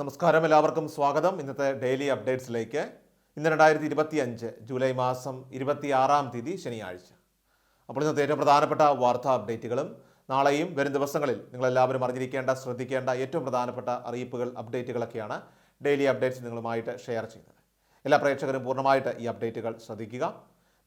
നമസ്കാരം. എല്ലാവർക്കും സ്വാഗതം. ഇന്നത്തെ ഡെയിലി അപ്ഡേറ്റ്സിലേക്ക്. ഇന്ന് രണ്ടായിരത്തി ഇരുപത്തി അഞ്ച് ജൂലൈ മാസം ഇരുപത്തിയാറാം തീയതി ശനിയാഴ്ച. അപ്പോൾ ഇന്നത്തെ ഏറ്റവും പ്രധാനപ്പെട്ട വാർത്താ അപ്ഡേറ്റുകളും നാളെയും വരും ദിവസങ്ങളിൽ നിങ്ങളെല്ലാവരും അറിഞ്ഞിരിക്കേണ്ട ശ്രദ്ധിക്കേണ്ട ഏറ്റവും പ്രധാനപ്പെട്ട അറിയിപ്പുകൾ അപ്ഡേറ്റുകളൊക്കെയാണ് ഡെയിലി അപ്ഡേറ്റ്സ് നിങ്ങളുമായിട്ട് ഷെയർ ചെയ്യുന്നത്. എല്ലാ പ്രേക്ഷകരും പൂർണമായിട്ട് ഈ അപ്ഡേറ്റുകൾ ശ്രദ്ധിക്കുക.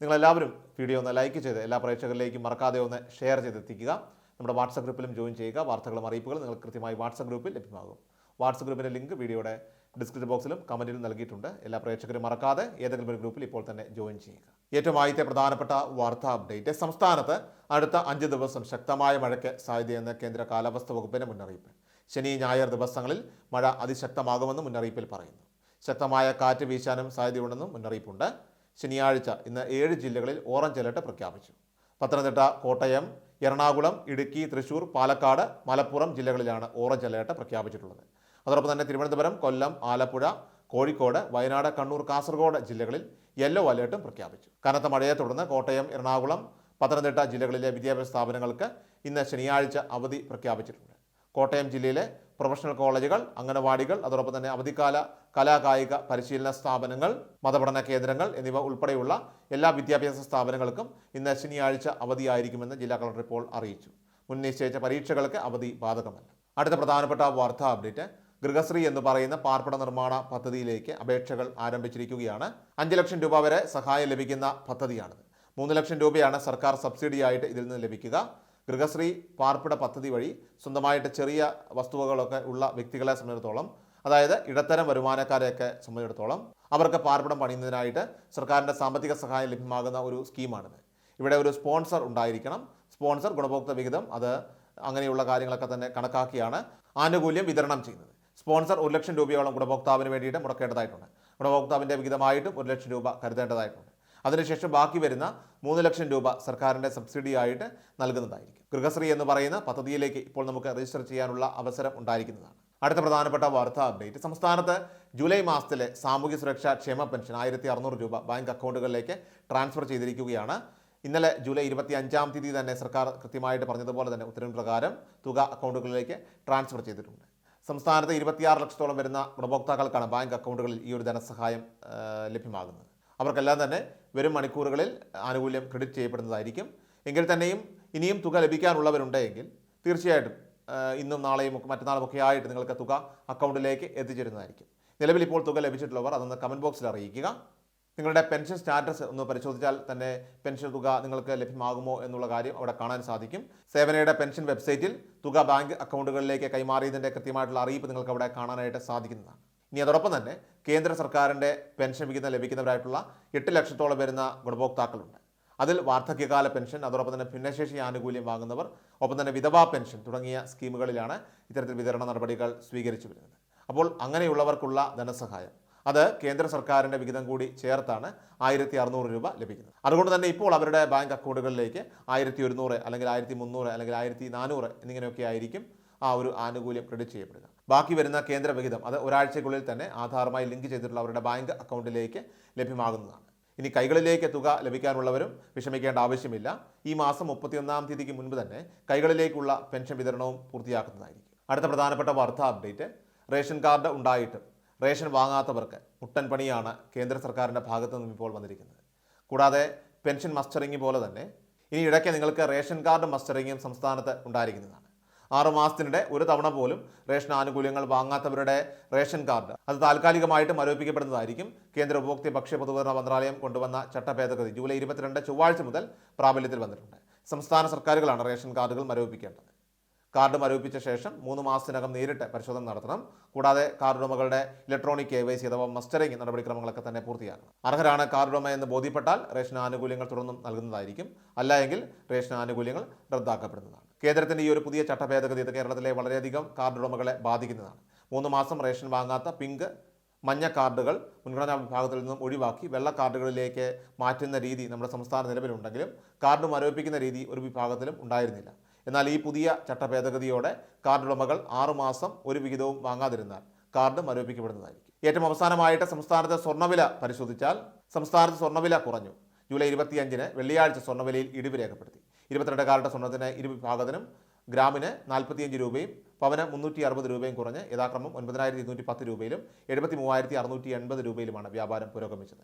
നിങ്ങളെല്ലാവരും വീഡിയോ ഒന്ന് ലൈക്ക് ചെയ്ത് എല്ലാ പ്രേക്ഷകരിലേക്കും മറക്കാതെ ഒന്ന് ഷെയർ ചെയ്തെത്തിക്കുക. നമ്മുടെ വാട്സപ്പ് ഗ്രൂപ്പിലും ജോയിൻ ചെയ്യുക. വാർത്തകളും അറിയിപ്പുകളും നിങ്ങൾക്ക് കൃത്യമായി വാട്സപ്പ് ഗ്രൂപ്പിൽ ലഭ്യമാകും. വാട്സപ്പ് ഗ്രൂപ്പിന്റെ ലിങ്ക് വീഡിയോയുടെ ഡിസ്ക്രിപ്ഷൻ ബോക്സിലും കമന്റിലും നൽകിയിട്ടുണ്ട്. എല്ലാ പ്രേക്ഷകരും മറക്കാതെ ഏതെങ്കിലും ഒരു ഗ്രൂപ്പിൽ ഇപ്പോൾ തന്നെ ജോയിൻ ചെയ്യുക. ഏറ്റവും ആദ്യത്തെ പ്രധാനപ്പെട്ട വാർത്താ അപ്ഡേറ്റ് സംസ്ഥാനത്ത് അടുത്ത അഞ്ച് ദിവസം ശക്തമായ മഴയ്ക്ക് സാധ്യതയെന്ന് കേന്ദ്ര കാലാവസ്ഥ വകുപ്പിന്റെ മുന്നറിയിപ്പ്. ശനി ഞായർ ദിവസങ്ങളിൽ മഴ അതിശക്തമാകുമെന്ന് മുന്നറിയിപ്പിൽ പറയുന്നു. ശക്തമായ കാറ്റ് വീശാനും സാധ്യതയുണ്ടെന്നും മുന്നറിയിപ്പുണ്ട്. ശനിയാഴ്ച ഇന്ന് ഏഴ് ജില്ലകളിൽ ഓറഞ്ച് അലർട്ട് പ്രഖ്യാപിച്ചു. പത്തനംതിട്ട കോട്ടയം എറണാകുളം ഇടുക്കി തൃശൂർ പാലക്കാട് മലപ്പുറം ജില്ലകളിലാണ് ഓറഞ്ച് അലർട്ട് പ്രഖ്യാപിച്ചിട്ടുള്ളത്. അതോടൊപ്പം തന്നെ തിരുവനന്തപുരം കൊല്ലം ആലപ്പുഴ കോഴിക്കോട് വയനാട് കണ്ണൂർ കാസർഗോഡ് ജില്ലകളിൽ യെല്ലോ അലേർട്ടും പ്രഖ്യാപിച്ചു. കനത്ത മഴയെ തുടർന്ന് കോട്ടയം എറണാകുളം പത്തനംതിട്ട ജില്ലകളിലെ വിദ്യാഭ്യാസ സ്ഥാപനങ്ങൾക്ക് ഇന്ന് ശനിയാഴ്ച അവധി പ്രഖ്യാപിച്ചിട്ടുണ്ട്. കോട്ടയം ജില്ലയിലെ പ്രൊഫഷണൽ കോളേജുകൾ അംഗനവാടികൾ അതോടൊപ്പം തന്നെ അവധിക്കാല കലാകായിക പരിശീലന സ്ഥാപനങ്ങൾ മതപഠന കേന്ദ്രങ്ങൾ എന്നിവ ഉൾപ്പെടെയുള്ള എല്ലാ വിദ്യാഭ്യാസ സ്ഥാപനങ്ങൾക്കും ഇന്ന് ശനിയാഴ്ച അവധിയായിരിക്കുമെന്ന് ജില്ലാ കളക്ടർ ഇപ്പോൾ അറിയിച്ചു. മുൻ നിശ്ചയിച്ച പരീക്ഷകൾക്ക് അവധി ബാധകമല്ല. അടുത്ത പ്രധാനപ്പെട്ട വാർത്താ അപ്ഡേറ്റ് ഗൃഹശ്രീ എന്ന് പറയുന്ന പാർപ്പിട നിർമ്മാണ പദ്ധതിയിലേക്ക് അപേക്ഷകൾ ആരംഭിച്ചിരിക്കുകയാണ്. അഞ്ച് ലക്ഷം രൂപ വരെ സഹായം ലഭിക്കുന്ന പദ്ധതിയാണിത്. മൂന്ന് ലക്ഷം രൂപയാണ് സർക്കാർ സബ്സിഡിയായിട്ട് ഇതിൽ നിന്ന് ലഭിക്കുക. ഗൃഹശ്രീ പാർപ്പിട പദ്ധതി വഴി സ്വന്തമായിട്ട് ചെറിയ വസ്തുവകളൊക്കെ ഉള്ള വ്യക്തികളെ സംബന്ധിച്ചിടത്തോളം അതായത് ഇടത്തരം വരുമാനക്കാരെയൊക്കെ സംബന്ധിച്ചിടത്തോളം അവർക്ക് പാർപ്പിടം പണിയുന്നതിനായിട്ട് സർക്കാരിന്റെ സാമ്പത്തിക സഹായം ലഭ്യമാകുന്ന ഒരു സ്കീമാണിത്. ഇവിടെ ഒരു സ്പോൺസർ ഉണ്ടായിരിക്കണം. സ്പോൺസർ ഗുണഭോക്തൃ വിഹിതം അത് അങ്ങനെയുള്ള കാര്യങ്ങളൊക്കെ തന്നെ കണക്കാക്കിയാണ് ആനുകൂല്യം വിതരണം ചെയ്യുന്നത്. സ്പോൺസർ ഒരു ലക്ഷം രൂപയോളം ഗുണഭോക്താവിന് വേണ്ടിയിട്ട് മുടക്കേണ്ടതായിട്ടുണ്ട്. ഗുണഭോക്താവിന്റെ വിഹിതമായിട്ടും ഒരു ലക്ഷം രൂപ കരുതേണ്ടതായിട്ടുണ്ട്. അതിനുശേഷം ബാക്കി വരുന്ന മൂന്ന് ലക്ഷം രൂപ സർക്കാരിന്റെ സബ്സിഡിയായിട്ട് നൽകുന്നതായിരിക്കും. ഗൃഹശ്രീ എന്ന് പറയുന്ന പദ്ധതിയിലേക്ക് ഇപ്പോൾ നമുക്ക് രജിസ്റ്റർ ചെയ്യാനുള്ള അവസരം ഉണ്ടായിരിക്കുന്നതാണ്. അടുത്ത പ്രധാനപ്പെട്ട വാർത്താ അപ്ഡേറ്റ്. സംസ്ഥാനത്ത് ജൂലൈ മാസത്തിലെ സാമൂഹ്യ സുരക്ഷാ ക്ഷേമ പെൻഷൻ ആയിരത്തി അറുന്നൂറ് രൂപ ബാങ്ക് അക്കൗണ്ടുകളിലേക്ക് ട്രാൻസ്ഫർ ചെയ്തിരിക്കുകയാണ്. ഇന്നലെ ജൂലൈ ഇരുപത്തി അഞ്ചാം തീയതി തന്നെ സർക്കാർ കൃത്യമായിട്ട് പറഞ്ഞതുപോലെ തന്നെ ഉത്തരവ് പ്രകാരം തുക അക്കൗണ്ടുകളിലേക്ക് ട്രാൻസ്ഫർ ചെയ്തിട്ടുണ്ട്. സംസ്ഥാനത്ത് ഇരുപത്തിയാറ് ലക്ഷത്തോളം വരുന്ന ഗുണഭോക്താക്കൾക്കാണ് ബാങ്ക് അക്കൗണ്ടുകളിൽ ഈ ഒരു ധനസഹായം ലഭ്യമാകുന്നത്. അവർക്കെല്ലാം തന്നെ വരും മണിക്കൂറുകളിൽ ആനുകൂല്യം ക്രെഡിറ്റ് ചെയ്യപ്പെടുന്നതായിരിക്കും. എങ്കിൽ തന്നെയും ഇനിയും തുക ലഭിക്കാനുള്ളവരുണ്ടെങ്കിൽ തീർച്ചയായിട്ടും ഇന്നും നാളെയും മറ്റന്നാളുമൊക്കെ മറ്റന്നാളും ആയിട്ട് നിങ്ങൾക്ക് തുക അക്കൗണ്ടിലേക്ക് എത്തിച്ചേരുന്നതായിരിക്കും. നിലവിൽ ഇപ്പോൾ തുക ലഭിച്ചിട്ടുള്ളവർ അതൊന്ന് കമന്റ് ബോക്സിൽ അറിയിക്കുക. നിങ്ങളുടെ പെൻഷൻ സ്റ്റാറ്റസ് ഒന്ന് പരിശോധിച്ചാൽ തന്നെ പെൻഷൻ തുക നിങ്ങൾക്ക് ലഭ്യമാകുമോ എന്നുള്ള കാര്യം അവിടെ കാണാൻ സാധിക്കും. സേവനയുടെ പെൻഷൻ വെബ്സൈറ്റിൽ തുക ബാങ്ക് അക്കൗണ്ടുകളിലേക്ക് കൈമാറിയതിന്റെ കൃത്യമായിട്ടുള്ള അറിയിപ്പ് നിങ്ങൾക്ക് അവിടെ കാണാനായിട്ട് സാധിക്കുന്നതാണ്. ഇനി അതോടൊപ്പം തന്നെ കേന്ദ്ര സർക്കാരിന്റെ പെൻഷൻ വിഹിതം ലഭിക്കുന്നവരായിട്ടുള്ള എട്ട് ലക്ഷത്തോളം വരുന്ന ഗുണഭോക്താക്കളുണ്ട്. അതിൽ വാർദ്ധക്യകാല പെൻഷൻ അതോടൊപ്പം തന്നെ ഭിന്നശേഷി ആനുകൂല്യം വാങ്ങുന്നവർ ഒപ്പം തന്നെ വിധവാ പെൻഷൻ തുടങ്ങിയ സ്കീമുകളിലാണ് ഇത്തരത്തിൽ വിതരണ നടപടികൾ സ്വീകരിച്ചു വരുന്നത്. അപ്പോൾ അങ്ങനെയുള്ളവർക്കുള്ള ധനസഹായം. അത് കേന്ദ്ര സർക്കാരിന്റെ വിഹിതം കൂടി ചേർത്താണ് ആയിരത്തി അറുന്നൂറ് രൂപ ലഭിക്കുന്നത്. അതുകൊണ്ട് തന്നെ ഇപ്പോൾ അവരുടെ ബാങ്ക് അക്കൗണ്ടുകളിലേക്ക് ആയിരത്തി ഒരുന്നൂറ് അല്ലെങ്കിൽ ആയിരത്തി മുന്നൂറ് അല്ലെങ്കിൽ ആയിരത്തി നാനൂറ് എന്നിങ്ങനെയൊക്കെ ആയിരിക്കും ആ ഒരു ആനുകൂല്യം ക്രെഡിറ്റ് ചെയ്യപ്പെടുക. ബാക്കി വരുന്ന കേന്ദ്ര വിഹിതം അത് ഒരാഴ്ചയ്ക്കുള്ളിൽ തന്നെ ആധാറുമായി ലിങ്ക് ചെയ്തിട്ടുള്ള അവരുടെ ബാങ്ക് അക്കൗണ്ടിലേക്ക് ലഭ്യമാകുന്നതാണ്. ഇനി കൈകളിലേക്ക് തുക ലഭിക്കാനുള്ളവരും വിഷമിക്കേണ്ട ആവശ്യമില്ല. ഈ മാസം മുപ്പത്തിയൊന്നാം തീയതിക്ക് മുൻപ് തന്നെ കൈകളിലേക്കുള്ള പെൻഷൻ വിതരണവും പൂർത്തിയാക്കുന്നതായിരിക്കും. അടുത്ത പ്രധാനപ്പെട്ട വാർത്താ അപ്ഡേറ്റ്. റേഷൻ കാർഡ് ഉണ്ടായിട്ടും റേഷൻ വാങ്ങാത്തവർക്ക് മുട്ടൻ പണിയാണ് കേന്ദ്ര സർക്കാരിന്റെ ഭാഗത്തു നിന്നും ഇപ്പോൾ വന്നിരിക്കുന്നത്. കൂടാതെ പെൻഷൻ മസ്റ്ററിംഗ് പോലെ തന്നെ ഇനി ഇടയ്ക്ക് നിങ്ങൾക്ക് റേഷൻ കാർഡ് മസ്റ്ററിങ്ങും സംസ്ഥാനത്ത് ഉണ്ടായിരിക്കുന്നതാണ്. ആറ് മാസത്തിനിടെ ഒരു തവണ പോലും റേഷൻ ആനുകൂല്യങ്ങൾ വാങ്ങാത്തവരുടെ റേഷൻ കാർഡ് അത് താൽക്കാലികമായിട്ട് മരവിപ്പിക്കപ്പെടുന്നതായിരിക്കും കേന്ദ്ര ഉപഭോക്തൃ ഭക്ഷ്യ പൊതുവിതരണ മന്ത്രാലയം കൊണ്ടുവന്ന ചട്ടഭേദഗതി ജൂലൈ ഇരുപത്തിരണ്ട് ചൊവ്വാഴ്ച മുതൽ പ്രാബല്യത്തിൽ വന്നിട്ടുണ്ട്. സംസ്ഥാന സർക്കാരുകളാണ് റേഷൻ കാർഡുകൾ മരവിപ്പിക്കേണ്ടത്. കാർഡ് മരവിപ്പിച്ച ശേഷം മൂന്ന് മാസത്തിനകം നേരിട്ട് പരിശോധന നടത്തണം. കൂടാതെ കാർഡ് ഉടമകളുടെ ഇലക്ട്രോണിക് കെ വൈ സി അഥവാ മസ്റ്ററിംഗ് നടപടിക്രമങ്ങളൊക്കെ തന്നെ പൂർത്തിയാക്കണം അർഹരാണ് കാർഡ് ഉടമ എന്ന് ബോധ്യപ്പെട്ടാൽ റേഷൻ ആനുകൂല്യങ്ങൾ തുടർന്നും നൽകുന്നതായിരിക്കും. അല്ല എങ്കിൽ റേഷൻ ആനുകൂല്യങ്ങൾ റദ്ദാക്കപ്പെടുന്നതാണ്. കേന്ദ്രത്തിന്റെ ഈ ഒരു പുതിയ ചട്ടഭേദഗതി ഇത് കേരളത്തിലെ വളരെയധികം കാർഡ് ഉടമകളെ ബാധിക്കുന്നതാണ്. മൂന്ന് മാസം റേഷൻ വാങ്ങാത്ത പിങ്ക് മഞ്ഞ കാർഡുകൾ മുൻഗണനാ വിഭാഗത്തിൽ നിന്നും ഒഴിവാക്കി വെള്ള കാർഡുകളിലേക്ക് മാറ്റുന്ന രീതി നമ്മുടെ സംസ്ഥാന നിലവിലുണ്ടെങ്കിലും കാർഡ് മരവിപ്പിക്കുന്ന രീതി ഒരു വിഭാഗത്തിലും ഉണ്ടായിരുന്നില്ല. എന്നാൽ ഈ പുതിയ ചട്ടഭേദഗതിയോടെ കാർഡ് ഉടമകൾ ആറുമാസം ഒരു വിഹിതവും വാങ്ങാതിരുന്നാൽ കാർഡ് മരവിപ്പിക്കപ്പെടുന്നതായിരിക്കും. ഏറ്റവും അവസാനമായിട്ട് സംസ്ഥാനത്തെ സ്വർണവില പരിശോധിച്ചാൽ സംസ്ഥാനത്ത് സ്വർണവില കുറഞ്ഞു. ജൂലൈ ഇരുപത്തിയഞ്ചിന് വെള്ളിയാഴ്ച സ്വർണവിലയിൽ ഇടിവ് രേഖപ്പെടുത്തി. ഇരുപത്തിരണ്ട് കാരറ്റ് സ്വർണത്തിന് ഇരുവിഭാഗത്തിനും ഗ്രാമിന് നാൽപ്പത്തിയഞ്ച് രൂപയും പവന് മുന്നൂറ്റി അറുപത് രൂപയും കുറഞ്ഞ് യഥാക്രമം ഒൻപതിനായിരത്തി ഇരുന്നൂറ്റി പത്ത് രൂപയിലും എഴുപത്തി മൂവായിരത്തി അറുന്നൂറ്റി എൺപത് രൂപയിലുമാണ് വ്യാപാരം പുരോഗമിച്ചത്.